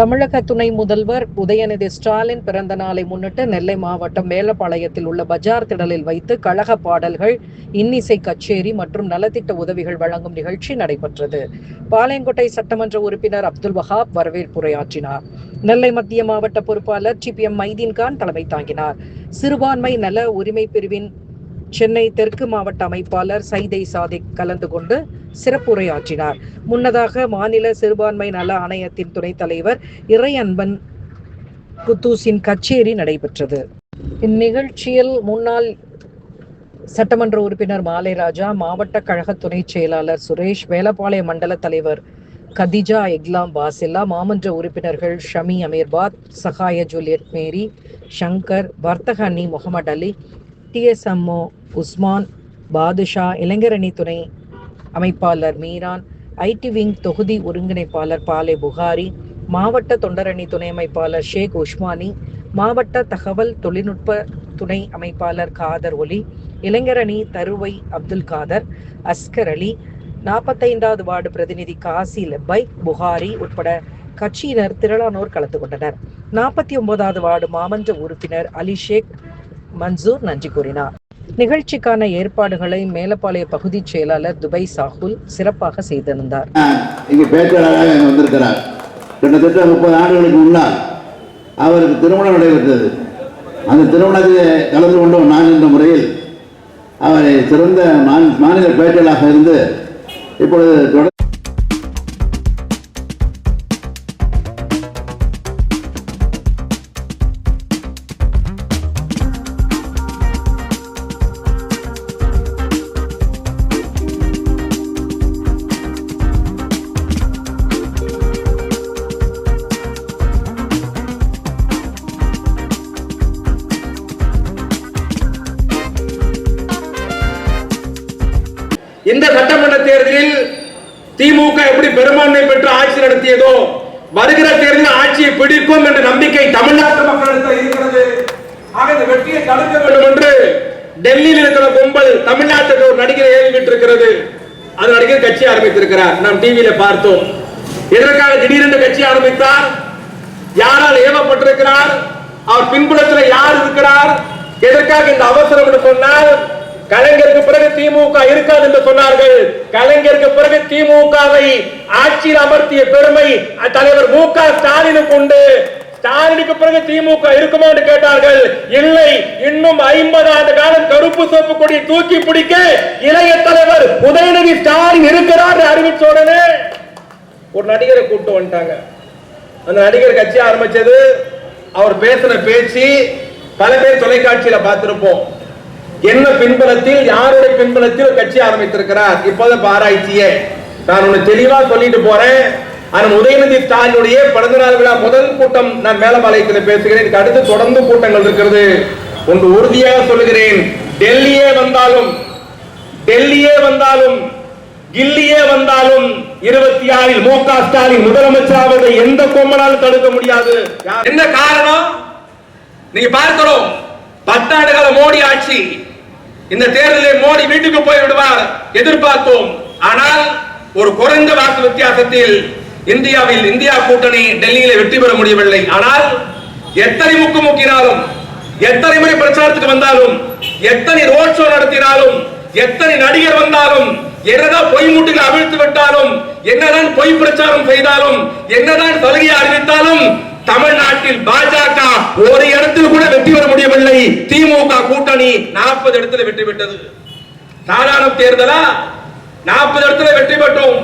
தமிழக துணை முதல்வர் உதயநிதி ஸ்டாலின் பிறந்த நாளை முன்னிட்டு நெல்லை மாவட்டம் மேலப்பாளையத்தில் உள்ள பஜார் திடலில் வைத்து கழக பாடல்கள் இன்னிசை கச்சேரி மற்றும் நலத்திட்ட உதவிகள் வழங்கும் நிகழ்ச்சி நடைபெற்றது. பாளையங்கோட்டை சட்டமன்ற உறுப்பினர் அப்துல் வஹாப் வரவேற்புரையாற்றினார். நெல்லை மத்திய மாவட்ட பொறுப்பாளர் டி பி எம் மைதீன்கான் தலைமை தாங்கினார். சிறுபான்மை நல உரிமை பிரிவின் சென்னை தெற்கு மாவட்ட அமைப்பாளர் சைதை சாதிக் கலந்து கொண்டு சிறப்புரையாற்றினார் முன்னதாக மாநில சிறுபான்மை நல ஆணையத்தின் துணைத் தலைவர் இறை அன்பன் கச்சேரி நடைபெற்றது. இந்நிகழ்ச்சியில் முன்னாள் சட்டமன்ற உறுப்பினர் மாலை ராஜா மாவட்ட கழக துணைச் செயலாளர் சுரேஷ் வேலப்பாளைய மண்டல தலைவர் கதிஜா எக்லாம் பாசில்லா மாமன்ற உறுப்பினர்கள் ஷமி அமீர்பாத் சகாய ஜூலியட் மேரி ஷங்கர் வர்த்தக அணி முகமது அலி டிஎஸ்எம்ஓ உஸ்மான் பாதுஷா இளைஞரணி துணை அமைப்பாளர் மீரான் ஐடி விங் தொகுதி ஒருங்கிணைப்பாளர் பாலே புகாரி மாவட்ட தொண்டரணி துணை அமைப்பாளர் ஷேக் உஸ்மானி மாவட்ட தகவல் தொழில்நுட்ப துணை அமைப்பாளர் காதர் ஒலி இளைஞரணி தருவை அப்துல் காதர் அஸ்கர் அலி நாற்பத்தைந்தாவது வார்டு பிரதிநிதி காசி லெப்பை புகாரி உட்பட கட்சியினர் திரளானோர் கலந்து கொண்டனர். நாற்பத்தி ஒன்பதாவது வார்டு மாமன்ற உறுப்பினர் அலி ஷேக் மன்சூர் நன்றி கூறினார். நிகழ்ச்சிக்கான ஏற்பாடுகளை மேலப்பாளைய பகுதிச் செயலாளர் துபை சாகுல் சிறப்பாக செய்திருந்தார். இங்க பேச்சாளராக வந்திருக்கிறார். கிட்டத்தட்ட முப்பது ஆண்டுகளுக்கு முன்னால் அவருக்கு திருமணம் நடைபெற்றது. அந்த திருமணத்தில் கலந்து கொண்ட நான் என்ற முறையில். அவரை சிறந்த மாநில பேச்சாளராக இருந்து இப்பொழுது தொடர் இந்த சட்டமன்ற தேர்தலில் திமுக எப்படி பெரும்பான்மை பெற்று ஆட்சி நடத்தியதோ வருகிற தேர்தலில் ஆட்சியை பிடிக்கும் என்ற நம்பிக்கை தமிழ்நாட்டு மக்களிடத்தில் இருக்கிறது. ஆக இந்த வெற்றியை தடுக்க வேண்டும் என்று டெல்லியில் இருக்கிற கும்பல் தமிழ்நாட்டுக்கு ஒரு நடிகரை ஏவி விட்டிருக்கிறது அந்த நடிகர் கட்சி ஆரம்பித்திருக்கிறார். நாம் டிவியில பார்த்தோம். எதற்காக திடீரென்று கட்சி ஆரம்பித்தார்? யாரால் ஏவப்பட்டிருக்கிறார்? அவர் பின்புலத்தில் யார் இருக்கிறார்? எதற்காக இந்த அவசரம் என்று சொன்னால் கலைஞருக்கு பிறகு திமுக இருக்காது என்று சொன்னார்கள். கலைஞருக்கு பிறகு திமுகவை ஆட்சியில் அமர்த்திய பெருமை தலைவர் மு க ஸ்டாலினுக்கு உண்டு. ஸ்டாலினுக்கு பிறகு திமுக இருக்குமா என்று கேட்டார்கள். இல்லை இன்னும் ஐம்பது ஆண்டு காலம் கருப்பு சோப்பு கொடி தூக்கி பிடிக்க இளைய தலைவர் உதயநிதி ஸ்டாலின் இருக்கிறார் அறிவிச்ச உடனே ஒரு நடிகரை கூப்பிட்டு வந்துட்டாங்க. அந்த நடிகர் கட்சி ஆரம்பிச்சது. அவர் பேசின பேச்சு பல பேர் தொலைக்காட்சியில பார்த்திருப்போம். என்ன பின்புலத்தில் யாருடைய பின்புலத்தில் கட்சி ஆரம்பித்திருக்கிறார்? இப்போது ஆராய்ச்சியே. நான் ஒண்ணு தெளிவா சொல்லிட்டு போறேன். ஆனால் உதயநிதி ஸ்டாலினுடைய பிறந்த நாள் விழா முதல் கூட்டம் நான் மேலபாளையத்தில் பேசுகிறேன். இதுக்கு அடுத்து தொடர்ந்து கூட்டங்கள் இருக்கிறது. ஒன்று உறுதியாக சொல்லுகிறேன். டெல்லியே வந்தாலும் டெல்லியே வந்தாலும் கில்லியே வந்தாலும் இருபத்தி ஆறில் மு க ஸ்டாலின் முதலமைச்சராவதை எந்த கொம்பனாலும் தடுக்க முடியாது? என்ன காரணம்? நீங்க பார்க்கிறோம் பத்தாண்டு கால மோடி ஆட்சி இந்த தேர்தலில் மோடி வீட்டுக்கு போய் விடுவார். எதிர்பார்த்தோம் ஆனால் ஒரு குறைந்த வாக்கு வித்தியாசத்தில் இந்தியாவில் இந்தியா கூட்டணி டெல்லியில வெற்றி பெற முடியவில்லை. ஆனால் எத்தனை முக்கு முக்கினாலும் எத்தனை முறை பிரச்சாரத்துக்கு வந்தாலும் எத்தனை ரோட் ஷோ நடத்தினாலும் எத்தனை நடிகர் வந்தாலும் என்னதான் பொய் மூட்டைகளை அவிழ்த்து விட்டாலும் என்னதான் பொய் பிரச்சாரம் செய்தாலும் என்னதான் சலுகை அறிவித்தாலும் தமிழ்நாட்டில் பாஜக ஒரு இடத்தில் கூட வெற்றி கூட்டணி நாற்பது இடத்துல வெற்றி பெற்றது. தாராளம் தேர்தலா? நாற்பது இடத்துல வெற்றி பெற்றோம்.